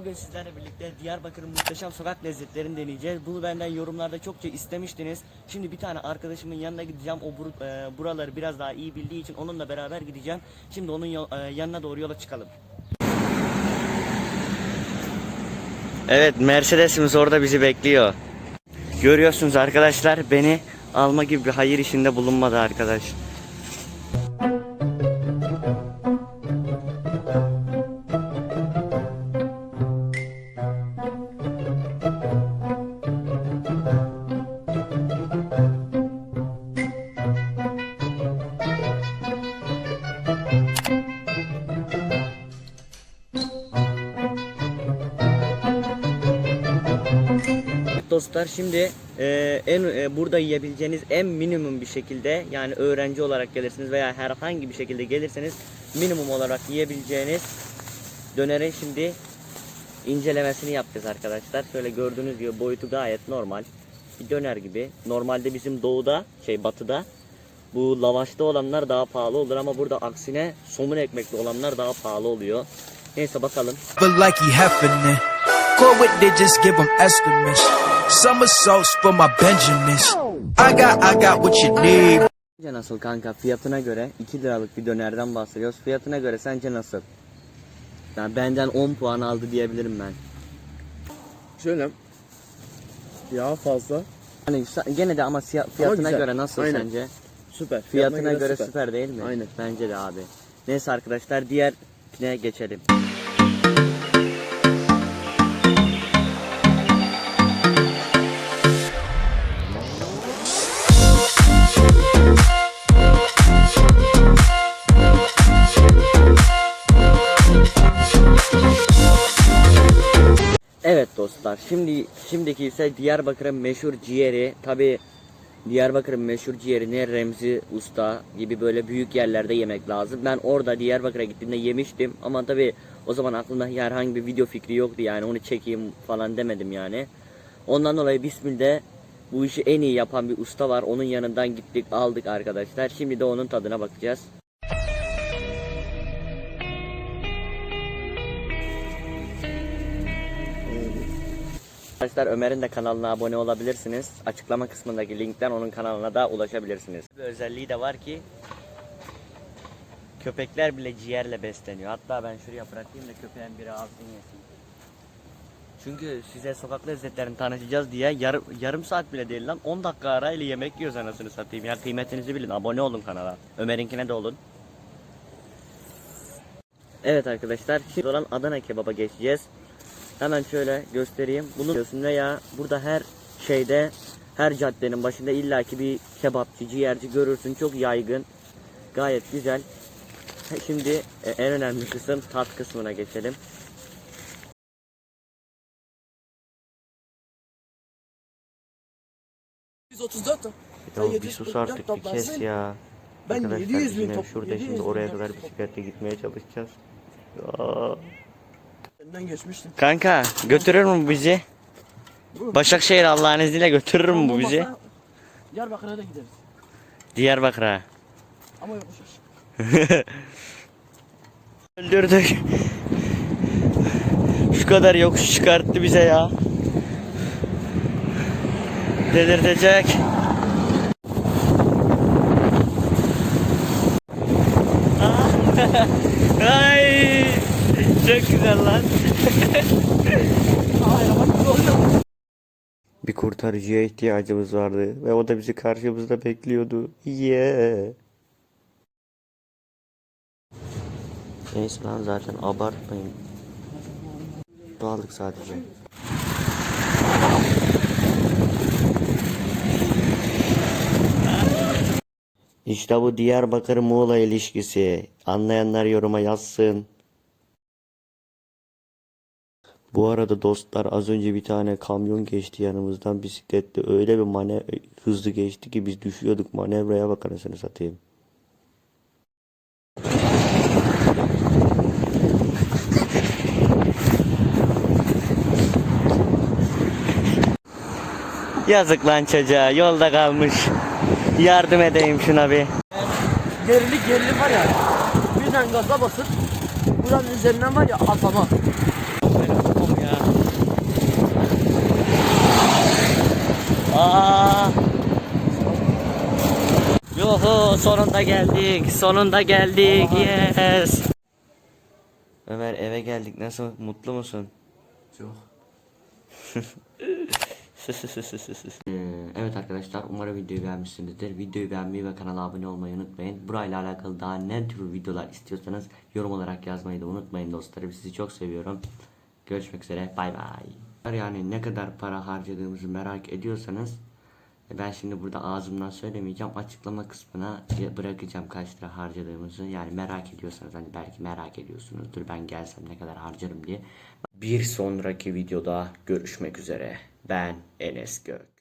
Bugün sizlerle birlikte Diyarbakır'ın muhteşem sokak lezzetlerini deneyeceğiz. Bunu benden yorumlarda çokça istemiştiniz. Şimdi bir tane arkadaşımın yanına gideceğim. O bur- e, buraları biraz daha iyi bildiği için onunla beraber gideceğim. Şimdi onun e, yanına doğru yola çıkalım. Evet Mercedes'imiz orada bizi bekliyor. Görüyorsunuz arkadaşlar beni alma gibi bir hayır işinde bulunmadı arkadaş. Dostlar şimdi e, en e, burada yiyebileceğiniz en minimum bir şekilde yani öğrenci olarak gelirsiniz veya herhangi bir şekilde gelirseniz minimum olarak yiyebileceğiniz dönerin şimdi incelemesini yapacağız arkadaşlar. Şöyle gördüğünüz gibi boyutu gayet normal. Bir döner gibi. Normalde bizim doğuda şey batıda bu lavaşta olanlar daha pahalı olur ama burada aksine somun ekmekli olanlar daha pahalı oluyor. Neyse bakalım. Somersaults for my Benjamins. I got, I got what you need. Sence nasıl kanka? Fiyatına göre 2 liralık bir dönerden bahsediyoruz. Fiyatına göre sence nasıl? Yani benden 10 puan aldı diyebilirim ben. Şöyle yağ fazla Hani sa- gene de ama siya- fiyatına güzel. göre nasıl Aynen. sence? süper. Fiyatına, göre, süper. değil mi? Aynen. Bence de abi. Neyse arkadaşlar diğer ne geçelim. Dostlar şimdi şimdiki ise Diyarbakır'ın meşhur ciğeri tabi Diyarbakır'ın meşhur ciğerini Remzi Usta gibi böyle büyük yerlerde yemek lazım. Ben orada Diyarbakır'a gittiğimde yemiştim ama tabi o zaman aklımda herhangi bir video fikri yoktu yani onu çekeyim falan demedim yani. Ondan dolayı Bismil'de bu işi en iyi yapan bir usta var. Onun yanından gittik aldık arkadaşlar. Şimdi de onun tadına bakacağız. Arkadaşlar Ömer'in de kanalına abone olabilirsiniz. Açıklama kısmındaki linkten onun kanalına da ulaşabilirsiniz. Bir özelliği de var ki köpekler bile ciğerle besleniyor. Hatta ben şuraya bırakayım da köpeğin biri alsın yesin. Çünkü size sokak lezzetlerini tanıtacağız diye yar- yarım saat bile değil lan 10 dakika arayla yemek yiyoruz anasını satayım. Ya kıymetinizi bilin abone olun kanala. Ömer'inkine de olun. Evet arkadaşlar şimdi olan Adana kebaba geçeceğiz. Hemen şöyle göstereyim. Bunu biliyorsun veya burada her şeyde her caddenin başında illaki bir kebapçı, ciğerci görürsün. Çok yaygın. Gayet güzel. Şimdi e, en önemli kısım tat kısmına geçelim. Ya bir sus artık bir kes ya. Ben Arkadaşlar 700 bin top- şurada 700 şimdi oraya kadar bisikletle gitmeye çalışacağız. Ya. Benden geçmiştim. Kanka götürür mü bizi? Başakşehir Allah'ın izniyle götürür mü bu bizi? Diyarbakır'a da gideriz. Diyarbakır'a. Ama yokuş. Öldürdük. Şu kadar yokuş çıkarttı bize ya. Delirtecek. Ay, çok güzel lan. Bir kurtarıcıya ihtiyacımız vardı ve o da bizi karşımızda bekliyordu. Yeah. Neyse lan zaten abartmayın. Doğallık sadece. İşte bu Diyarbakır Muğla ilişkisi. Anlayanlar yoruma yazsın. Bu arada dostlar az önce bir tane kamyon geçti yanımızdan bisikletle öyle bir mane hızlı geçti ki biz düşüyorduk manevraya bak anasını satayım. Yazık lan çocuğa yolda kalmış. Yardım edeyim şuna bir. Gerilik gerilim var ya. Birden gaza basıp buranın üzerinden var ya Aa. Yuhu sonunda geldik. Sonunda geldik. Yes. Ömer eve geldik. Nasıl mutlu musun? Çok. Ee, evet arkadaşlar umarım videoyu beğenmişsinizdir. Videoyu beğenmeyi ve kanala abone olmayı unutmayın. Burayla alakalı daha ne tür videolar istiyorsanız yorum olarak yazmayı da unutmayın dostlarım. Sizi çok seviyorum. Görüşmek üzere. Bay bay. Yani ne kadar para harcadığımızı merak ediyorsanız e, ben şimdi burada ağzımdan söylemeyeceğim. Açıklama kısmına bırakacağım kaç lira harcadığımızı. Yani merak ediyorsanız hani belki merak ediyorsunuzdur. Ben gelsem ne kadar harcarım diye. Bir sonraki videoda görüşmek üzere. Ben Enes Gök.